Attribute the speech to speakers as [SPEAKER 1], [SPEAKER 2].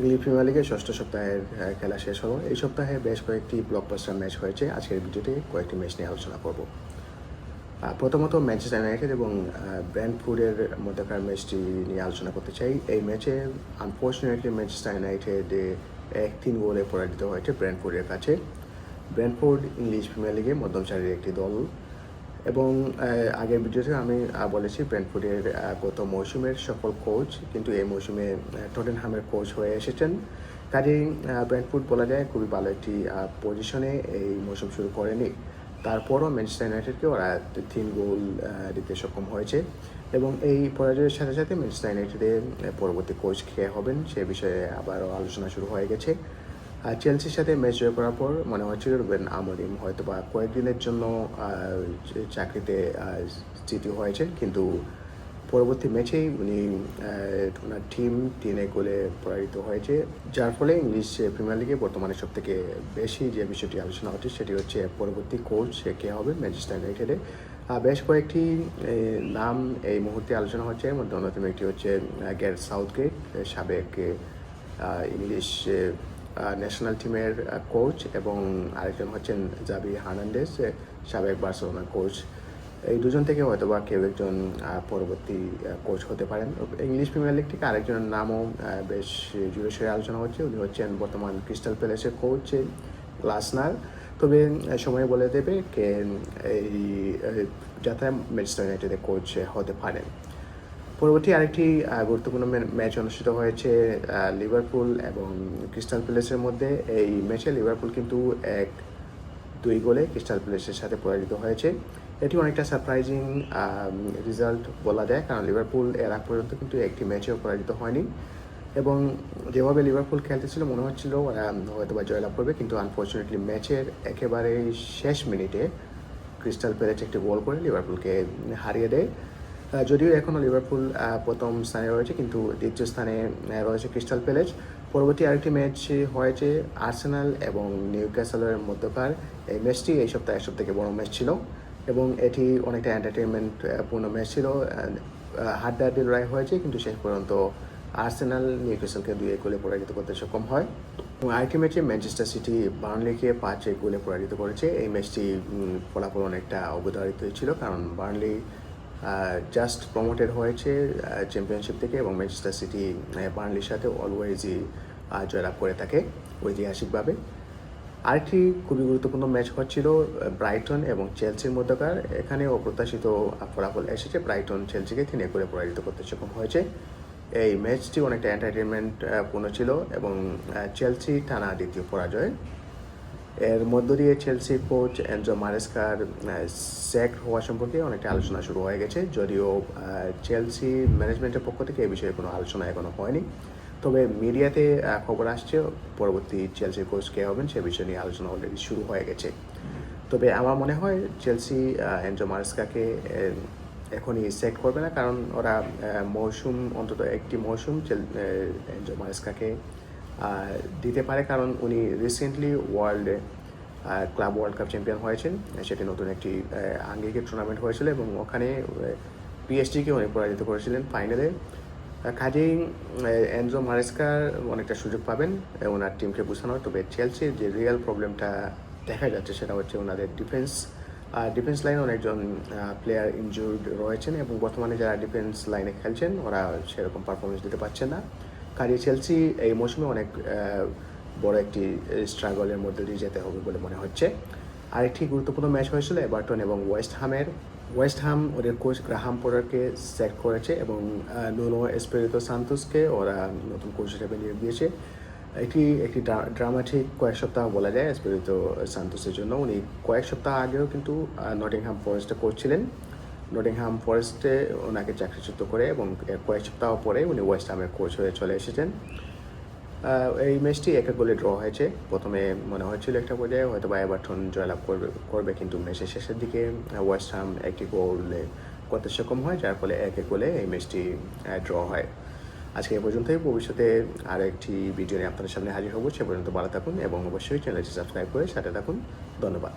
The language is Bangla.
[SPEAKER 1] ইংলিশ প্রিমিয়ার লিগের ষষ্ঠ সপ্তাহের খেলা শেষ হলো এই সপ্তাহে বেশ কয়েকটি ব্লকবাস্টার ম্যাচ হয়েছে। আজকের ভিডিওতে কয়েকটি ম্যাচ নিয়ে আলোচনা করব। প্রথমত ম্যানচেস্টার ইউনাইটেড এবং ব্র্যান্ডফুডের মধ্যকার ম্যাচটি নিয়ে আলোচনা করতে চাই। এই ম্যাচে আনফর্চুনেটলি ম্যানচেস্টার ইউনাইটেড এক তিন গোলে পরাজিত হয়েছে ব্র্যান্ডফুডের কাছে। ব্র্যান্ডফোর্ড ইংলিশ প্রিমিয়ার লিগে মধ্যম সারির একটি দল। এবং আগের ভিডিওতে আমি বলেছি ব্র্যান্ডফুডের গত মৌসুমের সকল কোচ কিন্তু এই মৌসুমে টটেনহামের কোচ হয়ে এসেছেন। কাজেই ব্র্যান্ডফুড বলা যায় খুবই ভালো একটি পজিশনে এই মৌসুম শুরু করেনি। তারপরও ম্যানচেস্টার ইউনাইটেডকে ওরা তিন গোল দিতে সক্ষম হয়েছে। এবং এই পরাজয়ের সাথে সাথে ম্যানচেস্টার ইউনাইটেডের পরবর্তী কোচ খেয়ে হবেন, সে বিষয়ে আবারও আলোচনা শুরু হয়ে গেছে। আর চেলসির সাথে ম্যাচ জয় করার পর মনে হচ্ছিল রুবেন আমরিম হয়তো বা কয়েকদিনের জন্য চাকরিতে স্থিতি হয়েছেন কিন্তু পরবর্তী ম্যাচেই উনি ওনার টিম তিনে গোলে পরাজিত হয়েছে। যার ফলে ইংলিশ প্রিমিয়ার লিগে বর্তমানে সব থেকে বেশি যে বিষয়টি আলোচনা হচ্ছে, সেটি হচ্ছে পরবর্তী কোচ সে কে হবে? ম্যানচেস্টার ইউনাইটেডে বেশ কয়েকটি নাম এই মুহূর্তে আলোচনা হচ্ছে। এর মধ্যে অন্যতম একটি হচ্ছে গ্যার সাউথগেট সাবেক ইংলিশ ন্যাশনাল টিমের কোচ এবং আরেকজন হচ্ছেন জাবি হার্নান্ডেস সাবেক বার্সেলোনার কোচ এই দুজন থেকে হয়তো বা কেউ একজন পরবর্তী কোচ হতে পারেন। ইংলিশ প্রিমিয়ার লিগ থেকে আরেকজনের নামও বেশ জুড়ে সরে আলোচনা হচ্ছে। উনি হচ্ছেন বর্তমান ক্রিস্টাল প্যালেসের কোচ গ্লাসনার তবে সময় বলে দেবে কে, এই যাতে ম্যানচেস্টার ইউনাইটেডের কোচ হতে পারেন। পরবর্তী আরেকটি গুরুত্বপূর্ণ ম্যাচ অনুষ্ঠিত হয়েছে লিভারপুল এবং ক্রিস্টাল প্যালেসের মধ্যে। এই ম্যাচে লিভারপুল কিন্তু এক দুই গোলে ক্রিস্টাল প্যালেসের সাথে পরাজিত হয়েছে। এটি অনেকটা সারপ্রাইজিং রেজাল্ট বলা যায়, কারণ লিভারপুল এর আগ পর্যন্ত কিন্তু একটি ম্যাচেও পরাজিত হয়নি। এবং যেভাবে লিভারপুল খেলতেছিল, মনে হচ্ছিল ওরা হয়তো বা জয়লাভ করবে, কিন্তু আনফর্চুনেটলি ম্যাচের একেবারে শেষ মিনিটে ক্রিস্টাল প্যালেস একটি গোল করে লিভারপুলকে হারিয়ে দেয়। যদিও এখনও লিভারপুল প্রথম স্থানে রয়েছে, কিন্তু দ্বিতীয় স্থানে রয়েছে ক্রিস্টাল প্যালেস পরবর্তী আরেকটি ম্যাচ হয়েছে আর্সেনাল এবং নিউ ক্যাসেলের মধ্যকার। এই ম্যাচটি এই সপ্তাহে সব থেকে বড় ম্যাচ ছিল এবং এটি অনেকটা এন্টারটেনমেন্ট পূর্ণ ম্যাচ ছিল হাড্ডাহাড্ডি লড়াই হয়েছে, কিন্তু শেষ পর্যন্ত আর্সেনাল নিউ ক্যাসেলকে দুই এক গোলে পরাজিত করতে সক্ষম হয়। এবং আরেকটি ম্যাচে ম্যানচেস্টার সিটি বার্নলিকে পাঁচ এক গোলে পরাজিত করেছে। এই ম্যাচটি ফলাফল অনেকটা অবধারিত ছিল, কারণ বার্নলি জাস্ট প্রমোটেড হয়েছে চ্যাম্পিয়নশিপ থেকে এবং ম্যানচেস্টার সিটি বার্নলির সাথে অলওয়েজই জয়লাভ করে থাকে ঐতিহাসিকভাবে। আরেকটি খুবই গুরুত্বপূর্ণ ম্যাচ হচ্ছিল ব্রাইটন এবং চেলসির মধ্যকার। এখানে অপ্রত্যাশিত ফলাফল এসেছে ব্রাইটন চেলসিকে তিন করে পরাজিত করতে সক্ষম হয়েছে। এই ম্যাচটি অনেকটা এন্টারটেনমেন্ট পূর্ণ ছিল এবং চেলসি টানা দ্বিতীয় পরাজয়। এর মধ্য দিয়ে চেলসি কোচ এনজো মারেস্কার স্যাক হওয়া সম্পর্কে অনেকটা আলোচনা শুরু হয়ে গেছে, যদিও চেলসি ম্যানেজমেন্টের পক্ষ থেকে এ বিষয়ে কোনো আলোচনা এখনও হয়নি। তবে মিডিয়াতে খবর আসছে, পরবর্তী চেলসি কোচ কে হবেন সে বিষয় নিয়ে আলোচনা অলরেডি শুরু হয়ে গেছে। তবে আমার মনে হয় চেলসি এনজো মারেস্কাকে এখনই সেট করবে না, কারণ ওরা মৌসুম, অন্তত একটি মৌসুম এনজো মারেস্কাকে দিতে পারে কারণ উনি রিসেন্টলি ওয়ার্ল্ডে ক্লাব ওয়ার্ল্ড কাপ চ্যাম্পিয়ন হয়েছেন। সেটি নতুন একটি আঙ্গিকের টুর্নামেন্ট হয়েছিল এবং ওখানে পিএসজিকে উনি পরাজিত করেছিলেন ফাইনালে কাজেই এনজো মারেস্কার অনেকটা সুযোগ পাবেন ওনার টিমকে বোঝানোর তবে চেলসির যে রিয়েল প্রবলেমটা দেখা যাচ্ছে, সেটা হচ্ছে ওনাদের ডিফেন্স ডিফেন্স লাইনে অনেকজন প্লেয়ার ইনজুর্ড রয়েছেন এবং বর্তমানে যারা ডিফেন্স লাইনে খেলছেন, ওরা সেরকম পারফরমেন্স দিতে পারছেন না। কাজে চেলসি এই মৌসুমে অনেক বড় একটি স্ট্রাগলের মধ্যে দিয়ে যেতে হবে বলে মনে হচ্ছে। আরেকটি গুরুত্বপূর্ণ ম্যাচ হয়েছিল এভারটন এবং ওয়েস্ট হামের ওয়েস্ট হাম ওদের কোচ গ্রাহাম পোরারকে সেট করেছে এবং নুনো এসপেরিতো সান্তোসকে ওরা নতুন কোচ হিসেবে নিয়োগ দিয়েছে। এটি একটি ড্রামাটিক কয়েক সপ্তাহ বলা যায় এসপেরিতো সান্তোসের জন্য। উনি কয়েক সপ্তাহ আগেও কিন্তু নটিংহাম ফরেস্টে কোচ ছিলেন। নটিংহাম ফরেস্টে ওনাকে চাকরিচ্যুত করে এবং কয়েক সপ্তাহ পরে উনি ওয়েস্ট হামের কোচ হয়ে চলে এসেছেন। এই ম্যাচটি এক গোলে ড্র হয়েছে। প্রথমে মনে হয়েছিল একটা পর্যায়ে হয়তো বা এভারটন জয়লাভ করবে করবে, কিন্তু ম্যাচের শেষের দিকে ওয়েস্ট হাম একটি গোলে করতে সক্ষম হয়, যার ফলে এক এক গোলে এই ম্যাচটি ড্র হয়। আজকে এ পর্যন্তই। ভবিষ্যতে আর একটি ভিডিও নিয়ে আপনাদের সামনে হাজির হব। সে পর্যন্ত ভালো থাকুন এবং অবশ্যই চ্যানেলটি সাবস্ক্রাইব করে সাথে থাকুন। ধন্যবাদ।